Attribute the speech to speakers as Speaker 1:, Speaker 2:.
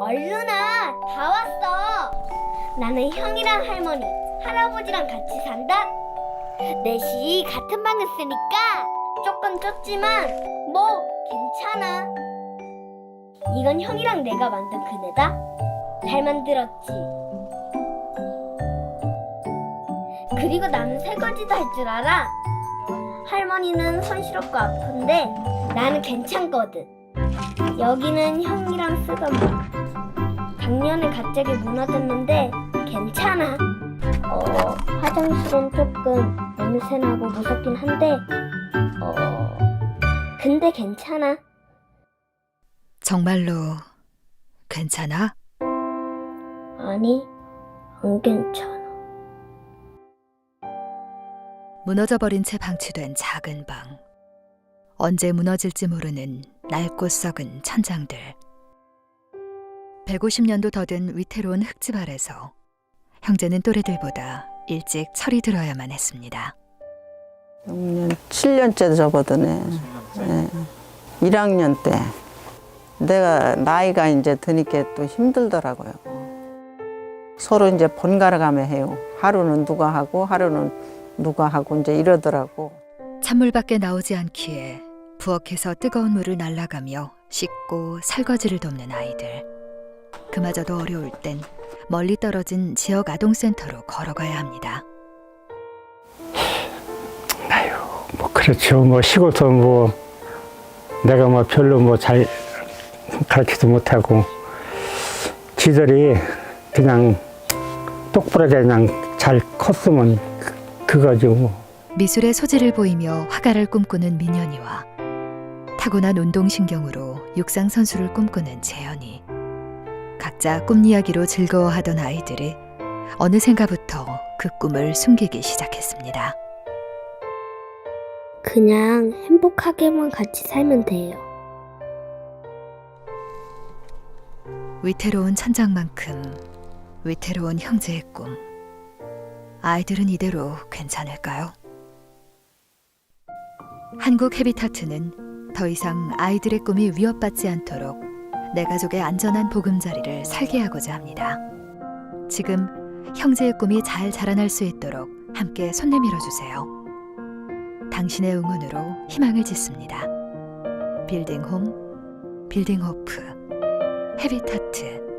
Speaker 1: 얼른아, 다 왔어. 나는 형이랑 할머니, 할아버지랑 같이 산다. 넷이 같은 방을 쓰니까 조금 좁지만 뭐 괜찮아. 이건 형이랑 내가 만든 그네다. 잘 만들었지. 그리고 나는 설거지도 할 줄 알아. 할머니는 손 시렵고 아픈데 나는 괜찮거든. 여기는 형이랑 쓰던 방. 작년에 갑자기 무너졌는데 괜찮아. 어, 화장실은 조금 냄새나고 무섭긴 한데, 어, 근데 괜찮아.
Speaker 2: 정말로 괜찮아?
Speaker 1: 아니, 안 괜찮아.
Speaker 2: 무너져버린 채 방치된 작은 방. 언제 무너질지 모르는 낡고 썩은 천장들. 150년도 더 된 위태로운 흙집 아래서 형제는 또래들보다 일찍 철이 들어야만 했습니다.
Speaker 3: 6년, 7년째 접어드네. 예. 1학년 때. 내가 나이가 이제 드니까 또 힘들더라고요. 서로 이제 번갈아 가며 해요. 하루는 누가 하고, 하루는 누가 하고, 이제 이러더라고.
Speaker 2: 찬물밖에 나오지 않기에 부엌에서 뜨거운 물을 날라가며 씻고 설거지를 돕는 아이들. 그마저도 어려울 땐 멀리 떨어진 지역 아동센터로 걸어가야 합니다.
Speaker 4: 아유, 뭐 그렇죠. 뭐 시골서 뭐 내가 뭐 별로 뭐 잘 가르치도 못하고 지들이 그냥 똑부러져 그냥 잘 컸으면 그- 그거죠. 뭐.
Speaker 2: 미술의 소질을 보이며 화가를 꿈꾸는 민현이와 타고난 운동신경으로 육상 선수를 꿈꾸는 재현이 각자 꿈 이야기로 즐거워하던 아이들이 어느샌가부터 그 꿈을 숨기기 시작했습니다.
Speaker 1: 그냥 행복하게만 같이 살면 돼요.
Speaker 2: 위태로운 천장만큼 위태로운 형제의 꿈. 아이들은 이대로 괜찮을까요? 한국 헤비타트는 더 이상 아이들의 꿈이 위협받지 않도록 내 가족의 안전한 보금자리를 설계하고자 합니다. 지금 형제의 꿈이 잘 자라날 수 있도록 함께 손 내밀어 주세요. 당신의 응원으로 희망을 짓습니다. 빌딩 홈, 빌딩 호프. 헤비타트